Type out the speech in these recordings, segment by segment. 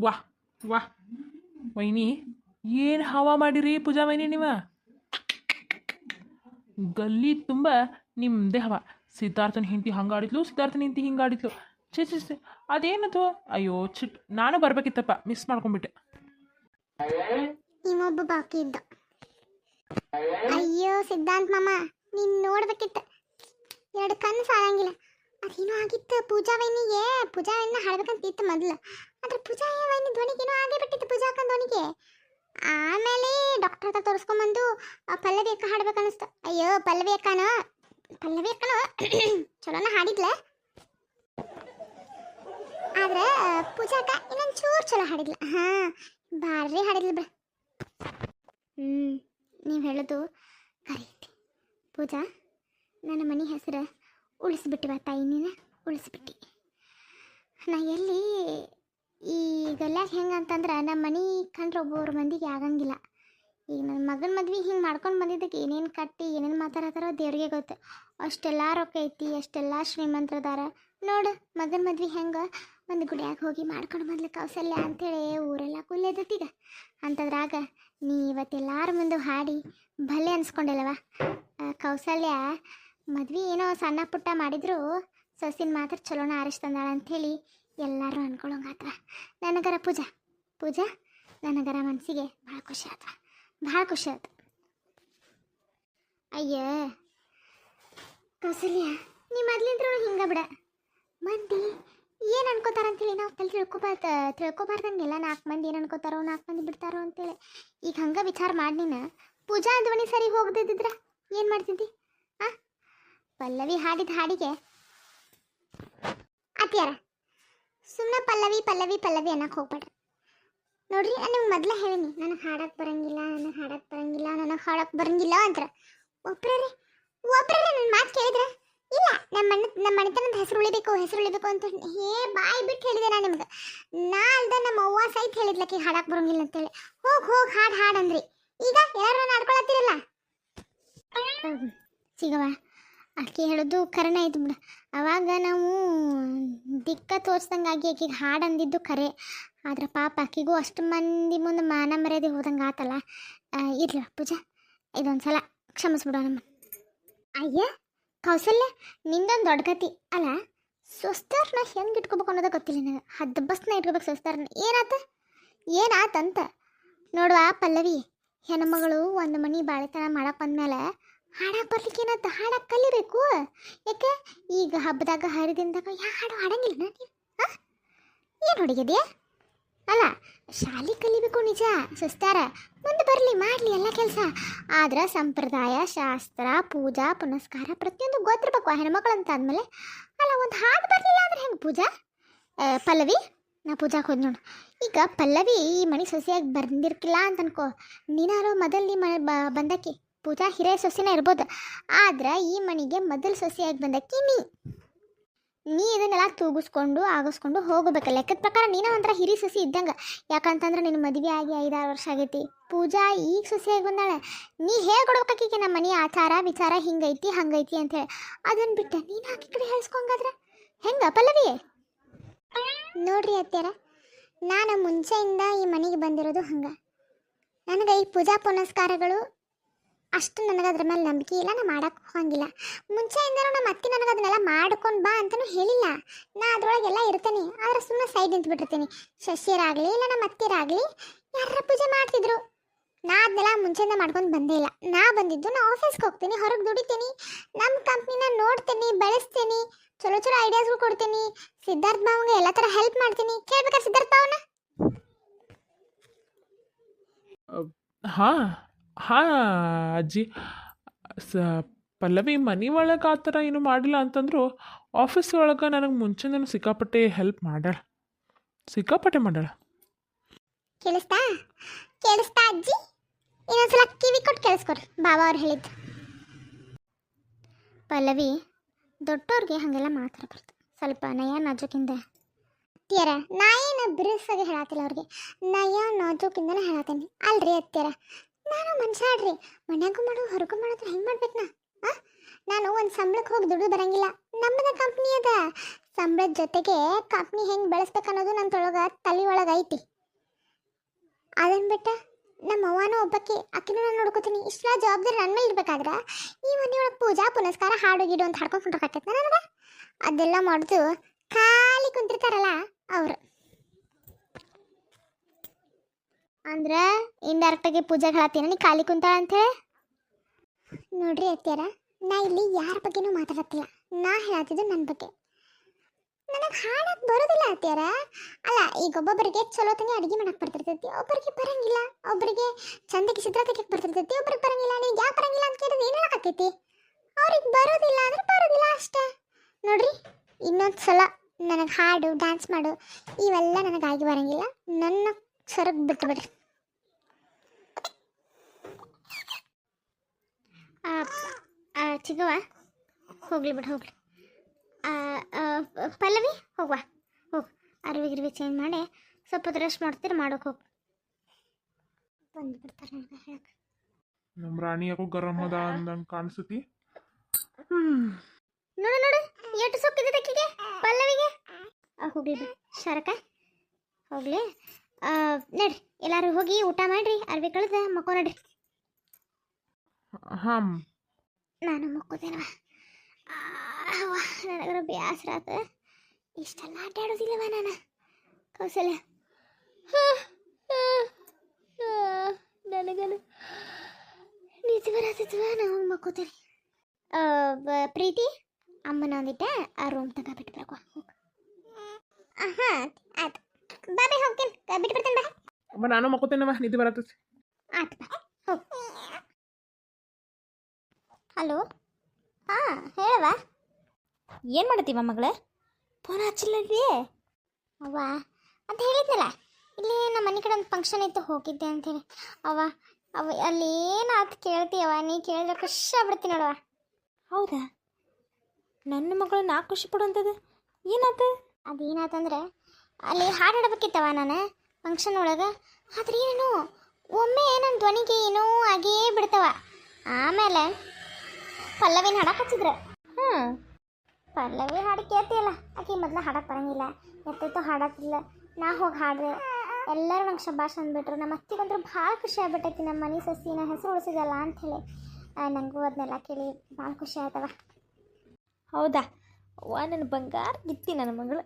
ವಾಹ್ ವಾಹ್ ವೈನಿ, ಏನು ಹವಾ ಮಾಡಿರಿ ಪೂಜಾ ವೈನಿ ನೀವ? ಗಲ್ಲಿ ತುಂಬ ನಿಮ್ಮದೇ ಹವ. ಸಿದ್ಧಾರ್ಥನ ಹಿಂತಿ ಹಂಗಾಡಿದ್ಲು, ಸಿದ್ಧಾರ್ಥನ ಹಿಂತಿ ಹಿಂಗಾಡಿದ್ಲು. ಛೇ ಛೇ ಛೇ, ಅದೇನದು? ಅಯ್ಯೋ, ಚಿಟ್, ನಾನು ಬರ್ಬೇಕಿತ್ತಪ್ಪ ಮಿಸ್ ಮಾಡ್ಕೊಂಡ್ಬಿಟ್ಟೆ. ಇನ್ನೊಬ್ಬ ಬಾಕಿ ಇದ್ದ. ಅಯ್ಯೋ, ಸಿದ್ಧಾಂತ್ ಮಾಮ, ನೀನ್ ನೋಡ್ಬೇಕಿತ್ತ. ಎರಡು ಕಣ್ಣು ಸಾಲಂಗಿಲ್ಲ. ಅದೇನೋ ಆಗಿತ್ತು? ಪೂಜಾ ವೈನಿಗೆ ಪೂಜಾ ವೈನ ಹಾಡ್ಬೇಕಂತ ಇತ್ತು ಮೊದ್ಲು. ಆದ್ರೆ ಪೂಜಾ ವೈನಿ ಧ್ವನಿಗೆ ಆಗೇ ಬಿಟ್ಟಿತ್ತು ಪೂಜಾ ಅಕ್ಕನ ಧ್ವನಿಗೆ. ಆಮೇಲೆ ಡಾಕ್ಟರ್ ಹತ್ರ ತೋರಿಸ್ಕೊಂಬಂದು ಪಲ್ಲವಿ ಅಕ್ಕ ಹಾಡ್ಬೇಕು ಅನಿಸ್ತು ಅಯ್ಯೋ, ಪಲ್ಲವಿ ಅಕ್ಕನ? ಪಲ್ಲವಿ ಅಕ್ಕನ? ಚಲೋನ ಹಾಡಿದ್ಲ. ಆದ್ರೆ, ಪೂಜಾ ಅಕ್ಕ ಇನ್ನೊಂದು ಚೂರು ಚಲೋ ಹಾಡಿದ್ಲ. ಹಾ, ಭಾರಿ ಹಾಡಿದ್ಲು ಬಿಡ. ಹ್ಞೂ ನೀವು ಹೇಳೋದು ಕರೆಕ್ಟ್. ಪೂಜಾ, ನನ್ನ ಮನೆ ಹೆಸರು ಉಳಿಸ್ಬಿಟ್ಟಿವ ತಾಯಿ ನೀನು ಉಳಿಸ್ಬಿಟ್ಟಿ ನಾ ಎಲ್ಲಿ ಈ ಗಲ್ಯಾಗ ಹೆಂಗೆ ಅಂತಂದ್ರೆ ನಮ್ಮ ಮನೆ ಕಂಡ್ರೆ ಒಬ್ಬೊಬ್ರು ಮಂದಿಗೆ ಆಗಂಗಿಲ್ಲ. ಈಗ ನನ್ನ ಮಗನ ಮದ್ವೆ ಹಿಂಗೆ ಮಾಡ್ಕೊಂಡು ಬಂದಿದ್ದಕ್ಕೆ ಏನೇನು ಕಟ್ಟಿ, ಏನೇನು ಮಾತಾಡತ್ತಾರೋ ದೇವ್ರಿಗೆ ಗೊತ್ತು. ಅಷ್ಟೆಲ್ಲ ರೊಕ್ಕ ಐತಿ, ಅಷ್ಟೆಲ್ಲ ಶ್ರೀಮಂತರದಾರ. ನೋಡು, ಮಗನ ಮದ್ವೆ ಹೆಂಗೆ ಒಂದು ಗುಡಿಯಾಗ ಹೋಗಿ ಮಾಡ್ಕೊಂಡು ಬಂದ್ಲು ಕೌಸಲ್ಯ ಅಂಥೇಳಿ ಊರೆಲ್ಲ ಕುಲ್ಲೆದತ್ತೀಗ ಅಂಥದ್ರಾಗ ನೀ ಇವತ್ತೆಲ್ಲರ ಮುಂದೆ ಹಾಡಿ, ಭಲೆ ಅನ್ಸ್ಕೊಂಡಲ್ಲವ ಕೌಸಲ್ಯ ಮದ್ವೆ ಏನೋ ಸಣ್ಣ ಪುಟ್ಟ ಮಾಡಿದ್ರು, ಸೊಸಿನ ಮಾತ್ರ ಚಲೋನ ಆರಿಸ್ತಂದಾಳ ಅಂಥೇಳಿ ಎಲ್ಲರೂ ಅನ್ಕೊಳಂಗಾತ್ವ ನನಗರ ಪೂಜಾ ಪೂಜಾ, ನನಗರ ಮನಸ್ಸಿಗೆ ಭಾಳ ಖುಷಿ ಆತ ಭಾಳ ಖುಷಿ ಆಯ್ತು ಅಯ್ಯ, ಕೌಸಲ್ಯ, ನೀ ಮೊದ್ಲಿಂದ್ರೂ ಹಿಂಗ ಬಿಡ. ಮಂದಿ ಏನು ಅನ್ಕೋತಾರ ಅಂತೇಳಿ ನಾವು ತಲೆ ತಿಳ್ಕೊಬಾರ್ದ ತಿಳ್ಕೊಬಾರ್ದಂಗೆಲ್ಲ ನಾಲ್ಕು ಮಂದಿ ಏನು ಅನ್ಕೋತಾರೋ ನಾಲ್ಕು ಮಂದಿ ಬಿಡ್ತಾರೋ ಅಂತೇಳಿ ಈಗ ಹಂಗೆ ವಿಚಾರ ಮಾಡಿ ನೀನು. ಪೂಜಾ ಧ್ವನಿ ಸರಿ ಹೋಗದಿದ್ರ ಏನು ಮಾಡ್ತಿದ್ದಿ? ಪಲ್ಲವಿ ಹಾಡಿದ ಹಾಡಿಗೆ. ಅತ್ಯಾರ ಸುಮ್ಮನೆ ಪಲ್ಲವಿ ಪಲ್ಲವಿ ಪಲ್ಲವಿ ಅನ್ನಕ್ಕೆ ಹೋಗ್ಬೇಡ್ರಿ. ನೋಡ್ರಿ, ನಾನು ನಿಮ್ಗೆ ಮೊದಲೇ ಹೇಳಿನಿ, ನನಗೆ ಹಾಡಕ್ಕೆ ಬರಂಗಿಲ್ಲ, ನನಗೆ ಹಾಡಕ್ಕೆ ಬರಂಗಿಲ್ಲ, ನನಗೆ ಹಾಡಕ್ಕೆ ಬರಂಗಿಲ್ಲ ಅಂತಾರೆ. ಒಬ್ರೇ ಒಬ್ರೇ ನನ್ನ ಮಾತು ಕೇಳಿದ್ರೆ? ಇಲ್ಲ ನಮ್ಮ ಮನೆ ನಮ್ಮ ಮನೆತನದ ಹೆಸರು ಉಳಿಬೇಕು ಹೆಸರು ಉಳಿಬೇಕು ಅಂತ ಹೇ ಬಾಯಿ ಬಿಟ್ಟು ಹೇಳಿದೆ ನಾನು ನಿಮ್ಗೆ. ನಾ ಅಲ್ದ ನಮ್ಮ ಅವ್ವ ಸಹಿತ ಹೇಳಿದ್ಲಕ್ಕೆ ಹಾಡಕ್ಕೆ ಬರಂಗಿಲ್ಲ ಅಂತೇಳಿ. ಹೋಗಿ ಹೋಗಿ, ಹಾಡು ಹಾಡಂದ್ರಿ ಈಗ ಎಲ್ಲರೂ ಆಡ್ಕೊಳತ್ತೀರಲ್ಲ ಸಿಗವ ಆಕೆ ಹೇಳೋದು ಕರೆನ ಆಯ್ತು ಬಿಡ. ಅವಾಗ ನಾವು ದಿಕ್ಕ ತೋರಿಸ್ದಂಗಾಗಿ ಆಕೆಗೆ ಹಾಡು ಅಂದಿದ್ದು ಕರೆ. ಆದ್ರೆ ಪಾಪ ಆಕೆಗೂ ಅಷ್ಟು ಮಂದಿ ಮುಂದೆ ಮಾನ ಮರ್ಯಾದೆ ಹೋದಂಗೆ ಆತಲ್ಲ. ಇರಲಿ ಪೂಜಾ ಇದೊಂದು ಸಲ ಕ್ಷಮಿಸ್ಬಿಡೋ ನಮ್ಮ. ಅಯ್ಯ, ಕೌಸಲ್ಯ, ನಿಂದೊಂದು ದೊಡ್ಡ ಕತಿ ಅಲ್ಲ ಸ್ವಸ್ಥರ್ನ ಹೆಂಗೆ ಇಟ್ಕೋಬೇಕು ಅನ್ನೋದು ಗೊತ್ತಿಲ್ಲ ನನಗೆ. ಹದ್ದು ಬಸ್ನ ಇಟ್ಕೋಬೇಕು ಸ್ವಸ್ಥರ್ನ ಏನಾತ? ಏನಾತಂತ? ನೋಡುವ ಪಲ್ಲವಿ, ಹೆಣ್ಮಗಳು ಒಂದು ಮನೆ ಬಾಳೆತನ ಮಾಡಕ್ಕೆ ಬಂದ್ಮೇಲೆ ಹಾಡಕ್ಕೆ ಬರ್ಲಿಕ್ಕೆ ಏನಂತ ಹಾಡಕ್ಕೆ ಕಲಿಬೇಕು. ಯಾಕೆ? ಈಗ ಹಬ್ಬದಾಗ ಹರಿದಿಂದಾಗ ಯಾವ ಹಾಡು ಹಾಡಂಗಿಲ್ಲ ನೀವು ಏನು ಹುಡುಗಿದ್ಯಾ ಅಲ್ಲ, ಶಾಲೆ ಕಲಿಬೇಕು ನಿಜ, ಸುಸ್ತಾರ. ಮುಂದೆ ಬರಲಿ, ಮಾಡಲಿ ಎಲ್ಲ ಕೆಲಸ. ಆದ್ರೆ ಸಂಪ್ರದಾಯ, ಶಾಸ್ತ್ರ, ಪೂಜಾ, ಪುನಸ್ಕಾರ ಪ್ರತಿಯೊಂದು ಗೊತ್ತಿರ್ಬೇಕು ಹೆಣ್ಮಕ್ಳು ಅಂತ ಅಂದಮೇಲೆ ಅಲ್ಲ, ಒಂದು ಹಾಡು ಬರಲಿಲ್ಲ ಅಂದ್ರೆ ಹೆಂಗೆ ಪೂಜಾ? ಪಲ್ಲವಿ, ನಾ ಪೂಜಾ ಹೋದ್ ನೋಡು. ಈಗ ಪಲ್ಲವಿ ಈ ಮನೆ ಸೊಸೆಯಾಗಿ ಬಂದಿರ್ಕಿಲ್ಲ ಅಂತ ಅನ್ಕೋ ನೀನಾರು ಮೊದಲು ನೀ ಮನೆ ಬಂದಕ್ಕಿ ಪೂಜಾ ಹಿರೇ ಸೊಸೆನ ಇರ್ಬೋದು. ಆದ್ರೆ ಈ ಮನೆಗೆ ಮೊದಲು ಸೊಸೆಯಾಗಿ ಬಂದ ನೀ ನೀ ಇದನ್ನೆಲ್ಲ ತೂಗಿಸ್ಕೊಂಡು, ಆಗಿಸ್ಕೊಂಡು ಹೋಗಬೇಕು. ಲೆಕ್ಕದ ಪ್ರಕಾರ ನೀನ ಒಂಥರ ಹಿರಿ ಸೊಸಿ ಇದ್ದಂಗೆ. ಯಾಕಂತಂದ್ರೆ ನಿನ್ನ ಮದುವೆ ಆಗಿ ಐದಾರು ವರ್ಷ ಆಗೈತಿ. ಪೂಜಾ ಈಗ ಸೊಸೆಯಾಗಿ ಬಂದಾಳೆ. ನೀ ಹೇಳ್ಕೊಡ್ಬೇಕಾಕಿಗೆ ನಮ್ಮ ಮನೆ ಆಚಾರ ವಿಚಾರ ಹಿಂಗೈತಿ, ಹಂಗೈತಿ ಅಂತೇಳಿ ಅದನ್ನ ಬಿಟ್ಟು ನೀನು ಹಾಕಿ ಕಡೆ ಹೇಳ್ಸ್ಕೊಂಗಾದ್ರೆ? ಹೆಂಗ ಪಲ್ಲವಿ ನೋಡ್ರಿ ಅತ್ಯಾರ ನಾನು ಮುಂಚೆಯಿಂದ ಈ ಮನೆಗೆ ಬಂದಿರೋದು ಹಂಗೆ. ನನಗೆ ಈ ಪೂಜಾ ಪುನಸ್ಕಾರಗಳು ಅಷ್ಟು ನನಗೆ ಅದ್ರ ಮೇಲೆ ನಂಬಿಕೆ ಇಲ್ಲ ನಾನು ಮಾಡಕ್ಕೆ ಹೋಗಂಗಿಲ್ಲ. ಮುಂಚೆಯಿಂದನೂ ನಮ್ಮ ಅತ್ತೆ ನನಗೆ ಅದನ್ನೆಲ್ಲ ಮಾಡ್ಕೊಂಡು ಬಾ ಅಂತಲೂ ಹೇಳಿಲ್ಲ. ನಾ ಅದ್ರೊಳಗೆಲ್ಲ ಇರ್ತೇನೆ. ಆದರೆ ಸುಮ್ಮನೆ ಸೈಡ್ ನಿಂತ್ಬಿಟ್ಟಿರ್ತೀನಿ. ಶಶಿಯರಾಗಲಿ ಇಲ್ಲ ನಮ್ಮ ಅತ್ತಿರಾಗಲಿ ಯಾರ ಪೂಜೆ ಮಾಡ್ತಿದ್ರು? ನಾ ಅದನ್ನೆಲ್ಲ ಮುಂಚೆಯಿಂದ ಮಾಡ್ಕೊಂಡು ಬಂದೇ ಇಲ್ಲ. ನಾ ಬಂದಿದ್ದು ನಾ ಆಫೀಸ್ಗೆ ಹೋಗ್ತೀನಿ, ಹೊರಗೆ ದುಡಿತೀನಿ ನಮ್ಮ ಕಂಪ್ನಿನ ನೋಡ್ತೀನಿ, ಬೆಳೆಸ್ತೀನಿ, ಚಲೋ ಚಲೋ ಐಡಿಯಾಸ್ಗಳು ಕೊಡ್ತೀನಿ, ಸಿದ್ಧಾರ್ಥ ಭಾವಂಗೆ ಎಲ್ಲ ಥರ ಹೆಲ್ಪ್ ಮಾಡ್ತೀನಿ. ಕೇಳ್ಬೇಕಾ ಸಿದ್ಧಾರ್ಥ ಭಾವನ ಹಾಂ. ಹಾಂ, ಅಜ್ಜಿ. ಸ, ಪಲ್ಲವಿ ಮನೆ ಒಳಗೆ ಆ ಥರ ಏನು ಮಾಡಿಲ್ಲ ಅಂತಂದ್ರು ಆಫೀಸ್ ಒಳಗೆ ನನಗೆ ಮುಂಚೆನೂ ಸಿಕ್ಕಾಪಟ್ಟೆ ಹೆಲ್ಪ್ ಮಾಡ್ಯಾಳ. ಸಿಕ್ಕಾಪಟ್ಟೆ ಮಾಡ್ಯಾಳ. ಕೇಳಿಸ್ತಾ? ಕೇಳಿಸ್ತಾ ಅಜ್ಜಿ? ಇನ್ನೊಂದ್ಸಲ ಕಿವಿ ಕೊಟ್ಟು ಕೇಳಿಸ್ಕೊಡ್ರಿ, ಬಾಬಾ ಅವ್ರು ಹೇಳಿದ್ದು. ಪಲ್ಲವಿ ದೊಡ್ಡವ್ರಿಗೆ ಹಾಗೆಲ್ಲ ಮಾತಾಡ್ಬಾರ್ದು ಸ್ವಲ್ಪ ನಯ ನಾಜೂಕಿಂದ. ಅತ್ತಿಯರ, ನಾ ಏನು ಬಿರುಸಾಗಿ ಹೇಳತ್ತಿಲ್ಲ ಅವ್ರಿಗೆ. ನಯ ನಾಜೂಕಿಂದನೇ ಹೇಳತ್ತೇನೆ ಅಲ್ರಿ ಅತ್ತಿಯರ. ನಾನು ಮನುಷ್ಯ ಆಡ್ರಿ ಮನ್ಯಾಗೂ ಮಾಡು ಹೊರಗೂ ಹೆಂಗ್ ಹೆಂಗೆ ಮಾಡ್ಬೇಕು ನಾ ನಾನು ಒಂದು ಸಂಬಳಕ್ಕೆ ಹೋಗಿ ದುಡ್ಡು ಬರಂಗಿಲ್ಲ. ನಮ್ಮದ ಕಂಪ್ನಿ ಅದ. ಸಂಬಳದ ಜೊತೆಗೆ ಕಂಪ್ನಿ ಹೆಂಗೆ ಬೆಳೆಸ್ಬೇಕು ಅನ್ನೋದು ನನ್ನ ತೊಳಗ ತಲೆ ಒಳಗೆ ಐತಿ. ಅದನ್ನ ಬಿಟ್ಟ ನಮ್ಮ ಅವ್ವನೂ ಒಬ್ಬಕ್ಕೆ ಅಕ್ಕಿನೂ ನಾನು ನೋಡ್ಕೋತೀನಿ. ಇಷ್ಟ ಜವಾಬ್ದಾರಿ ನನ್ನ ಮೇಲೆ ಇರ್ಬೇಕಾದ್ರೆ ಈ ಮನೆಯೊಳಗೆ ಪೂಜಾ, ಪುನಸ್ಕಾರ, ಹಾಡು, ಗಿಡು ಅಂತ ಹಾಡ್ಕೊಂಡು ಕುಂಡ್ರಕತ್ತೈತೆ ನನಗೆ. ಅದೆಲ್ಲ ಮಾಡೋದು ಖಾಲಿ ಕುಂತಿರ್ತಾರಲ್ಲ ಅವರು. ಅಂದ್ರೆ ಇಂಡೈರೆಕ್ಟಾಗಿ ಪೂಜೆಗೆ ಹೇಳತ್ತೀನಿ. ನೀ ಖಾಲಿ ಕುಂತಾಳ ಅಂತೇಳಿ ನೋಡ್ರಿ ಅತ್ಯಾರ ನಾ ಇಲ್ಲಿ ಯಾರ ಬಗ್ಗೆನೂ ಮಾತಾಡತ್ತಿಲ್ಲ. ನಾ ಹೇಳತ್ತಿದ್ದು ನನ್ನ ಬಗ್ಗೆ. ನನಗೆ ಹಾಡಕ್ ಬರೋದಿಲ್ಲ ಅತ್ಯಾರ ಅಲ್ಲ, ಈಗ ಒಬ್ಬೊಬ್ಬರಿಗೆ ಚಲೋ ತಂಗಿ ಅಡಿಗೆ ಮಾಡಕ್ ಬರ್ತಿರ್ತೈತಿ. ಒಬ್ಬರಿಗೆ ಬರಂಗಿಲ್ಲ. ಒಬ್ಬರಿಗೆ ಚಂದಕ್ಕೆ ಚಿತ್ರ ತೆಗಿಯಕ್ ಬರ್ತಿರ್ತೈತಿ. ಒಬ್ಬರಿಗೆ ಬರಂಗಿಲ್ಲ. ನೀವು ಯಾಕೆ ಬರಂಗಿಲ್ಲ ಅಂತ ಕೇಳಿದ್ರೆ ಏನು ಆಕೈತಿ ಅವ್ರಿಗೆ ಬರೋದಿಲ್ಲ ಅಂದ್ರೆ ಬರೋದಿಲ್ಲ ಅಷ್ಟೇ. ನೋಡ್ರಿ ಇನ್ನೊಂದು ಸಲ ನನಗೆ ಹಾಡು ಡ್ಯಾನ್ಸ್ ಮಾಡು, ಇವೆಲ್ಲ ನನಗಾಗಿ ಬರಂಗಿಲ್ಲ. ನನ್ನ ಸರಗ್ ಬಿಟ್ಟು ಬಿಡ್ರಿ ಚಿಗವ್ವ ಹೋಗ್ಲಿ ಬಿಡು ಹೋಗ್ಲಿ. ಪಲ್ಲವಿ ಹೋಗುವ ಹೋಗು. ಅರಿವಿ ಗಿರ್ವಿ ಚೇಂಜ್ ಮಾಡಿ ಸ್ವಲ್ಪ ಹೊತ್ತು ರೆಸ್ಟ್ ಮಾಡ್ತೀರಿ ಮಾಡೋಕೆ ಹೋಗಿ. ಬಂದ್ಬಿಡ್ತಾರೆ ನನಗೆ ಹೇಳಕ್ಕೆ ನಮ್ಮ ರಾಣಿ ಯಾಕೋ ಗರಂ ಅದ ಅಂದಂಗೆ ಕಾಣಿಸುತ್ತಿ. ನೋಡು ನೋಡು ಎಷ್ಟು ಸೊಕ್ಕಿದೆ ತೆಕ್ಕಿಗೆ ಪಲ್ಲವಿಗೆ. ಹೋಗ್ಲಿ ಬಿಡು ಶರಕ ಹೋಗ್ಲಿ. ನಡ್ರಿ ಎಲ್ಲರೂ ಹೋಗಿ ಊಟ ಮಾಡ್ರಿ ಅರ್ವಿ ಕಳೆದ ಮಕ್ಕೋ ನಡ್ರಿ. ಹಾಂ ನಾನು ಮುಕ್ಕುತ್ತೇನವ ನನಗರ ಬೇಸರ ಆತ. ಇಷ್ಟೆಲ್ಲ ಅಡ್ಡಾಡೋದಿಲ್ಲವ ನಾನು. ಕೌಸಲ್ಯ. ನನಗನು ನಿಜ ಬರತ್ತಿತ್ವ ನಾವು ಮಕ್ಕೋತೇನೆ ಪ್ರೀತಿ ಅಮ್ಮನ ಒಂದಿಟ್ಟ ಆ ರೂಮ್ ತಗ ಬಿಟ್ಟು ಬರಕೋ. ಹಾಂ ಆಯ್ತು. ಬಾಬೆ ಹೋಗ್ತೇನೆ. ಬಿಟ್ಟು ಬರ್ತೇನೆ ಬಾ. ಅಮ್ಮ ನಾನು ಮಕ್ಕೋತೇನವ ನಿದ್ದೆ ಬರತ್ತೆ. ಆಯ್ತು ಬಾ. ಹಲೋ? ಹಾಂ ಹೇಳವ ಏನು ಮಾಡತ್ತೀವ ಮಗಳೇ? ಫೋನ್ ಹಚ್ಚಿಲ್ಲಲ್ವೇ ಅವ್ವ ಅಂತ ಹೇಳಿದ್ನಲ್ಲ ಇಲ್ಲಿ ನಮ್ಮ ಮನೆ ಕಡೆ ಒಂದು ಫಂಕ್ಷನ್ ಇತ್ತು ಹೋಗಿದ್ದೆ ಅಂತೇಳಿ ಅವ್ವ ಅವ ಅಲ್ಲಿ ಏನಾಯ್ತು ಕೇಳ್ತೀಯವ ನೀ ಕೇಳಿದ್ರೆ ಖುಷಿ ಆಗ್ಬಿಡ್ತೀನಿ ನೋಡವ ಹೌದಾ? ನನ್ನ ಮಗಳು ನಾ ಖುಷಿ ಪಡುವಂಥದ್ದು ಏನಾಯ್ತು ಅದೇನಾತಂದ್ರೆ ಅಲ್ಲಿ ಹಾಡು ಹಾಡಬೇಕಿತ್ತವ ನಾನು ಫಂಕ್ಷನ್ ಒಳಗೆ. ಆದ್ರೆ ಏನು ಒಮ್ಮೆ ನನ್ನ ಧ್ವನಿಗೆ ಏನೋ ಆಗೇ ಬಿಡ್ತವ ಆಮೇಲೆ ಪಲ್ಲವಿನ ಹಾಡಕ್ಕೆ ಹಚ್ಚಿದ್ರು. ಹ್ಞೂ ಪಲ್ಲವಿ ಹಾಡು ಕೇಳ್ತಿಯಲ್ಲ ಆಕೆ ಮೊದ್ಲು ಹಾಡಕ್ಕೆ ಬರಂಗಿಲ್ಲ ಎತ್ತೈತೋ ಹಾಡತ್ತಿಲ್ಲ ನಾ ಹೋಗಿ ಹಾಡ್ದೆ. ಎಲ್ಲರೂ ನಂಗೆ ಶಬಾಷ್ ಅಂದ್ಬಿಟ್ರು ನಮ್ಮ ಅತ್ತಿಗಂತೂ ಭಾಳ ಖುಷಿ ಆಗ್ಬಿಟ್ಟೈತಿ ನಮ್ಮ ಮನೆ ಸಸಿನ ಹೆಸರು ಉಳಿಸಿದಲ್ಲ ಅಂಥೇಳಿ ನನಗೂ ಅದನ್ನೆಲ್ಲ ಕೇಳಿ ಭಾಳ ಖುಷಿ ಆಯ್ತವ. ಹೌದಾ? ಅವ್ವ ನನ್ನ ಬಂಗಾರ ಗಿತ್ತಿ ನನ್ನ ಮಗಳು.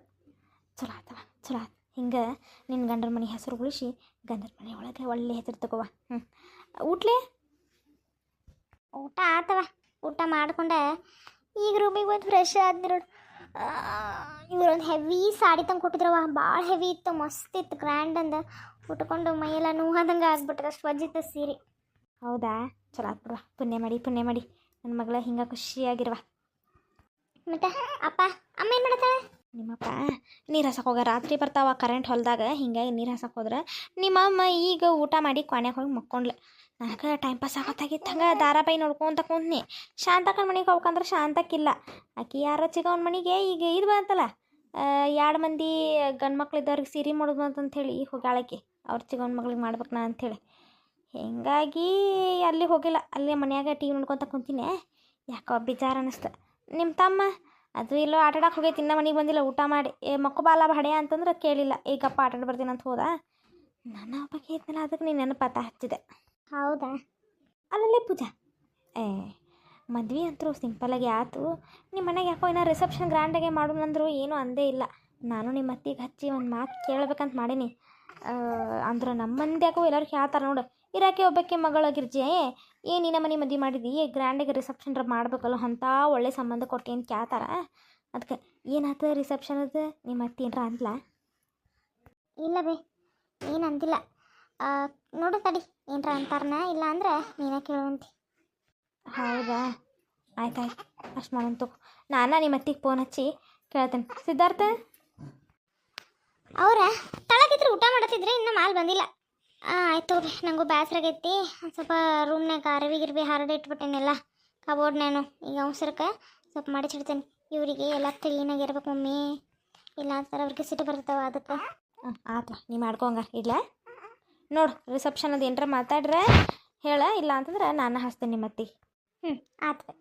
ಚಲೋ ಆತವ ಚಲೋ ಆಯ್ತು. ಹಿಂಗೆ ನಿನ್ನ ಗಂಡರ ಮನೆ ಹೆಸರು ಉಳಿಸಿ ಗಂಡರ ಮನೆ ಒಳಗೆ ಒಳ್ಳೆ ಹೆಸರು ತಗೋವ. ಹ್ಞೂ ಊಟ್ಲೆ? ಊಟ ಆತವ. ಊಟ ಮಾಡಿಕೊಂಡೆ. ಈಗ ರೂಮಿಗೆ ಬಂದು ಫ್ರೆಶ್ ಆದ್ನಿ ನೋಡು. ಇವ್ರೊಂದು ಹೆವಿ ಸಾಡಿ ತಂದು ಕೊಟ್ಟಿದ್ರವ ಭಾಳ ಹೆವಿ ಇತ್ತು ಮಸ್ತ್ ಇತ್ತು ಗ್ರ್ಯಾಂಡ್ ಅಂದ. ಉಟ್ಕೊಂಡು ಮೈಯೆಲ್ಲ ನೋವಾದಂಗೆ ಆಗ್ಬಿಟ್ರೆ ಅಷ್ಟು ವಜ್ಜಿತ್ತು ಸೀರೆ. ಹೌದಾ? ಚಲೋ ಆಗ್ಬಿಡ್ವ ಬಿಡುವ. ಪುಣ್ಯ ಮಾಡಿ ಪುಣ್ಯ ಮಾಡಿ. ನನ್ನ ಮಗಳ ಹಿಂಗೆ ಖುಷಿಯಾಗಿರುವ. ಮತ್ತೆ ಅಪ್ಪ ಅಮ್ಮ ಏನು ಮಾಡತ್ತಾಳೆ ನಿಮ್ಮಪ್ಪ ನೀರು ಹಸಕ್ಕೆ ಹೋಗ. ರಾತ್ರಿ ಬರ್ತಾವ ಕರೆಂಟ್ ಹೊಲ್ದಾಗ. ಹಿಂಗಾಗಿ ನೀರು ಹಸಕ್ಕೆ ಹೋದ್ರೆ. ನಿಮ್ಮಮ್ಮ ಈಗ ಊಟ ಮಾಡಿ ಕೊನೆಗೆ ಹೋಗಿ ಮಕ್ಕೊಂಡ್ಲೆ ನನಗೆ ಟೈಮ್ ಪಾಸ್ ಆಗತ್ತಾಗಿತ್ತು ಹಂಗೆ ಧಾರಾಬಾಯಿ ನೋಡ್ಕೊಂತ ಕುಂತ್ನಿ. ಶಾಂತಕ್ಕನ ಮನೆಗೆ ಹೋಗ್ಬೇಕಂದ್ರೆ ಶಾಂತಕ್ಕಿಲ್ಲ. ಆಕಿ ಯಾರ ಚಿಗವನ ಮನೆಗೆ ಈಗ ಇದು ಬಂತಲ್ಲ ಎರಡು ಮಂದಿ ಗಂಡು ಮಕ್ಳಿದ್ದವ್ರಿಗೆ ಸೀರೆ ಮಾಡೋದು ಹೇಳಿ ಹೋಗಾಳಕ್ಕೆ ಅವ್ರ ಚಿಗವನ ಮಗಳಿಗೆ ಮಾಡ್ಬೇಕು ನಾ ಅಂಥೇಳಿ ಹೀಗಾಗಿ ಅಲ್ಲಿ ಹೋಗಿಲ್ಲ. ಅಲ್ಲಿ ಮನ್ಯಾಗ ಟಿ ವಿ ನೋಡ್ಕೊತ ಕುಂತೀನಿ. ಯಾಕೋ ಬಿಜಾರ ಅನ್ನಿಸ್ತು ನಿಮ್ಮ ತಮ್ಮ, ಅದು ಇಲ್ಲೋ ಆಟಾಡಕ್ಕೆ ಹೋಗೈತಿ, ಇನ್ನೂ ಮನೆಗೆ ಬಂದಿಲ್ಲ, ಊಟ ಮಾಡಿ. ಏ ಮಕ್ಕಬಾಲ ಬಡೆ ಅಂತಂದ್ರೆ ಕೇಳಿಲ್ಲ. ಈಗಪ್ಪ ಆಟಾಡ್ಬರ್ತೀನಿ ಅಂತ ಹೋದ. ನನ್ನ ಬಗ್ಗೆ ಇದ್ನಲ್ಲ ಅದಕ್ಕೆ ನೀನು ನೆನಪತ್ತ ಹಚ್ಚಿದೆ. ಹೌದಾ? ಅಲ್ಲಲ್ಲೇ ಪೂಜಾ. ಏ, ಮದ್ವೆ ಅಂತರೂ ಸಿಂಪಲಾಗಿ ಆಯ್ತು ನಿಮ್ಮ ಮನೆಗೆ ಯಾಕೋ ಏನೋ ರಿಸೆಪ್ಷನ್ ಗ್ರ್ಯಾಂಡಾಗೆ ಮಾಡೋಣಂದ್ರು ಏನೂ ಅಂದೇ ಇಲ್ಲ. ನಾನು ನಿಮ್ಮ ಅತ್ತಿಗೆ ಹಚ್ಚಿ ಒಂದು ಮಾತು ಕೇಳ್ಬೇಕಂತ ಮಾಡೀನಿ. ಅಂದ್ರೆ ನಮ್ಮ ಯಾಕೋ ಎಲ್ಲರೂ ಹೇಳ್ತಾರೆ ನೋಡು. ಇರಾಕೆ ಒಬ್ಬಕ್ಕೆ ಮಗಳಾಗಿರ್ಜಿ ಏ ನಿನ್ನ ಮನೆ ಮದುವೆ ಮಾಡಿದಿ ಗ್ರ್ಯಾಂಡಾಗೆ ರಿಸೆಪ್ಷನ್ ಮಾಡಬೇಕಲ್ಲ, ಅಂತ ಒಳ್ಳೆ ಸಂಬಂಧ ಕೊಟ್ಟು ಏನು ಕೇಳ್ತಾರ? ಅದಕ್ಕೆ ಏನಾಯ್ತು ರಿಸೆಪ್ಷನ್ ಅದು? ನಿಮ್ಮ ಅತ್ತಿ ಏನರ ಅಂದ್ಲಾ? ಇಲ್ಲ ಬೇ, ಏನು ಅಂದಿಲ್ಲ. ನೋಡು ತಡಿ ಏನರ ಅಂತಾರನ ಇಲ್ಲ ಅಂದ್ರೆ ನೀನೇ ಕೇಳುವಂತಿ. ಹೌದಾ? ಆಯ್ತಾಯ್ತು ಅಷ್ಟು ಮಾಡೋಣ ತಗೋ. ನಾನು ನಿಮ್ಮ ಅತ್ತಿಗೆ ಫೋನ್ ಹಚ್ಚಿ ಕೇಳ್ತೇನೆ. ಸಿದ್ಧಾರ್ಥ? ಅವ್ರ ತಳಗಿದ್ರೆ ಊಟ ಮಾಡತ್ತಿದ್ರೆ ಇನ್ನೂ ಮಾಲ್ ಬಂದಿಲ್ಲ. ಆಯ್ತು ತಗೋರಿ ನಂಗೂ ಬೇಸರಾಗೈತಿ ಸ್ವಲ್ಪ ರೂಮ್ನಾಗ ಅರವಿ ಗಿರ್ವಿ ಹರಡಿ ಇಟ್ಬಿಟ್ಟೇನೆಲ್ಲ ಕಬೋರ್ಡ್ ನಾನು ಈಗ ಅವಸರಕ್ಕೆ ಸ್ವಲ್ಪ ಮಾಡಿಚಿಡ್ತೇನೆ ಇವರಿಗೆ ಎಲ್ಲ ಕ್ಲೀನಾಗಿ ಇರ್ಬೇಕು ಮಮ್ಮಿ. ಇಲ್ಲ ಅಂತಾರೆ ಅವ್ರಿಗೆ ಸಿಟ್ಟು ಬರ್ತಾವ ಅದಕ್ಕೆ. ಆತ ನೀ ಮಾಡ್ಕೊಂಗ ಇಲ್ಲ ನೋಡು ರಿಸೆಪ್ಷನ್ ಅದು ಏನರ ಮಾತಾಡ್ರೆ ಹೇಳ ಇಲ್ಲ ಅಂತಂದ್ರೆ ನಾನು ಹಚ್ತೀನಿ ಮತ್ತೆ ಹ್ಞೂ ಆತು